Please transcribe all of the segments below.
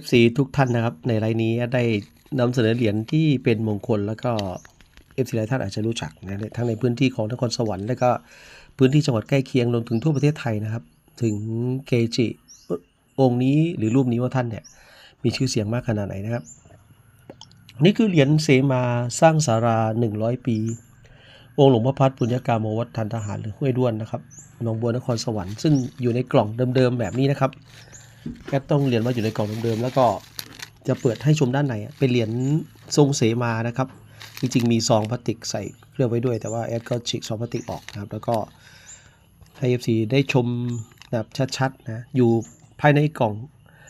FC ทุกท่านนะครับ ในไลน์นี้ได้นำเสนอเหรียญที่เป็นมงคลแล้วก็ FC หลายท่านอาจจะรู้จักนะทั้งในพื้นที่ของนครสวรรค์และก็พื้นที่จังหวัดใกล้เคียงรวมถึงทั่วประเทศไทยนะครับ ถึงเกจิองค์นี้หรือรูปนี้ว่าท่านเนี่ยมีชื่อเสียงมากขนาดไหนนะครับ นี่คือเหรียญเสมาสร้างสารา 100 ปี องค์หลวงพ่อพัดปุญญากามวัดทันทหารหรือห้วยด้วนนะครับหนองบัวนครสวรรค์ซึ่งอยู่ในกล่องเดิมๆแบบนี้นะครับ กต้องเรียนว่าอยู่ในกล่องเดิมๆแล้วก็จะเปิดให้ชมด้านในเป็นเหรียญทรงเสมานะครับ จริงๆมีซองพลาสติกใส่เคลือบไว้ด้วย แต่ว่าแอดก็ฉีกซองพลาสติกออกนะครับ แล้วก็ให้ FC ได้ชมแบบชัดๆนะอยู่ภายในกล่อง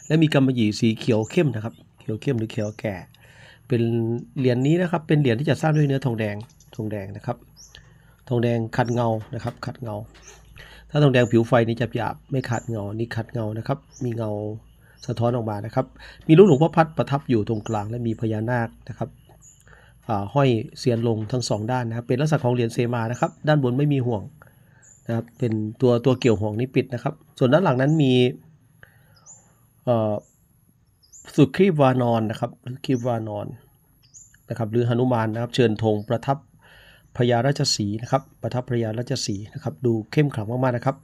และมีกำมะหยี่สีเขียวเข้มนะครับ เขียวเข้มหรือเขียวแก่ เป็นเหรียญนี้นะครับ เป็นเหรียญที่จะสร้างด้วยเนื้อทองแดงทองแดงนะครับทองแดงขัดเงานะครับขัดเงา ถ้าทองแดงผิวไฟนี่จะหยาบไม่ขัดเงา นี่ขัดเงานะครับ มีเงาสะท้อนออกมานะครับ มีรูปหลวงพ่อพัดประทับอยู่ตรงกลางและมีพญานาคนะครับห้อยเสียนลงทั้งสองด้านนะครับ เป็นลักษณะของเหรียญเซมานะครับ ด้านบนไม่มีห่วงนะครับ เป็นตัวตัวเกี่ยวห่วงนี้ปิดนะครับ ส่วนด้านหลังนั้นมีสุครีบวานอนนะครับครีบวานอนนะครับ หรือหนุมานนะครับ เชิญธงประทับ พญาราชสีนะครับประทับพญาราชสีนะครับดูเข้มขลังมากๆนะครับ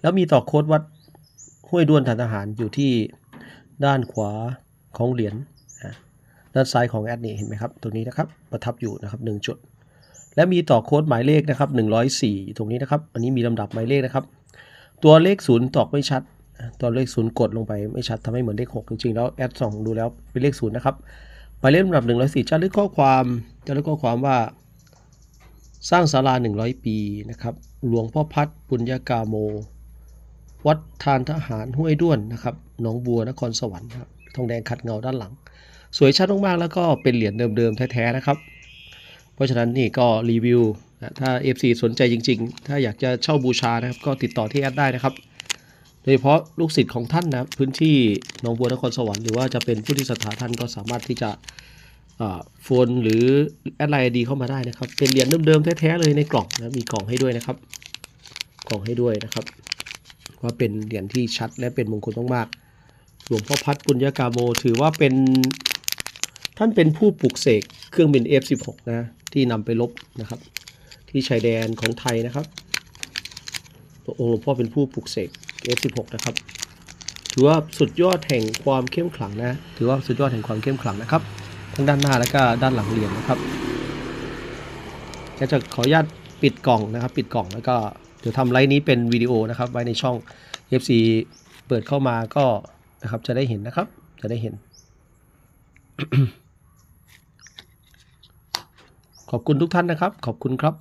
แล้วมีต่อโค้ดวัดห้วยด้วนฐานทหารอยู่ที่ด้านขวาของเหรียญนะด้านซ้ายของแอดนี่เห็นไหมครับตรงนี้นะครับประทับอยู่นะครับหนึ่งจุด และมีต่อโค้ดหมายเลขนะครับ104อยู่ตรงนี้นะครับ อันนี้มีลำดับหมายเลขนะครับ ตัวเลขศูนย์ตอกไม่ชัดตัวเลขศูนย์กดลงไปไม่ชัดทำให้เหมือนเลขหกจริงๆแล้วแอดสองดูแล้วเป็นเลขศูนย์นะครับหมายเลขลำดับ104จะลึกข้อความจะลึกข้อความว่า สร้างศาลา 100 ปีนะครับหลวงพ่อพัดปุญญากาโม วัดทานทหารห้วยด้วนนะครับหนองบัวนครสวรรค์ครับทองแดงขัดเงาด้านหลัง สวยชัดมากๆแล้วก็เป็นเหรียญเดิมๆแท้ๆนะครับ เพราะฉะนั้นนี่ก็รีวิวนะถ้า FC สนใจจริงๆ ถ้าอยากจะเช่าบูชานะครับ ก็ติดต่อที่แอดได้นะครับ โดยเฉพาะลูกศิษย์ของท่านนะพื้นที่หนองบัวนครสวรรค์หรือว่าจะเป็นผู้ที่ศรัทธาท่านก็สามารถที่จะ โฟนหรือแอดไลน์ดีเข้ามาได้นะครับ เป็นเหรียญเดิมๆแท้ๆเลยในกล่องนะมีกล่องให้ด้วยนะครับ กล่องให้ด้วยนะครับ ว่าเป็นเหรียญที่ชัดและเป็นมงคลมากๆหลวงพ่อพัดปุญญากาโม ถือว่าเป็นท่านเป็นผู้ปลุกเสกเครื่องบิน F16 นะที่นำไปลบนะครับ ที่ชายแดนของไทยนะครับองค์หลวงพ่อเป็นผู้ปลุกเสก F16 นะครับถือว่าสุดยอดแห่งความเข้มขลังนะ ถือว่าสุดยอดแห่งความเข้มขลังนะครับ ทั้งด้านหน้าและก็ด้านหลังเหรียญนะครับก็จะขออนุญาตปิดกล่องนะครับ ปิดกล่องแล้วก็เดี๋ยวทำไลฟ์นี้เป็นวิดีโอนะครับ ไว้ในช่อง FC เปิดเข้ามาก็นะครับ จะได้เห็นนะครับ จะได้เห็น ขอบคุณทุกท่านนะครับ ขอบคุณครับ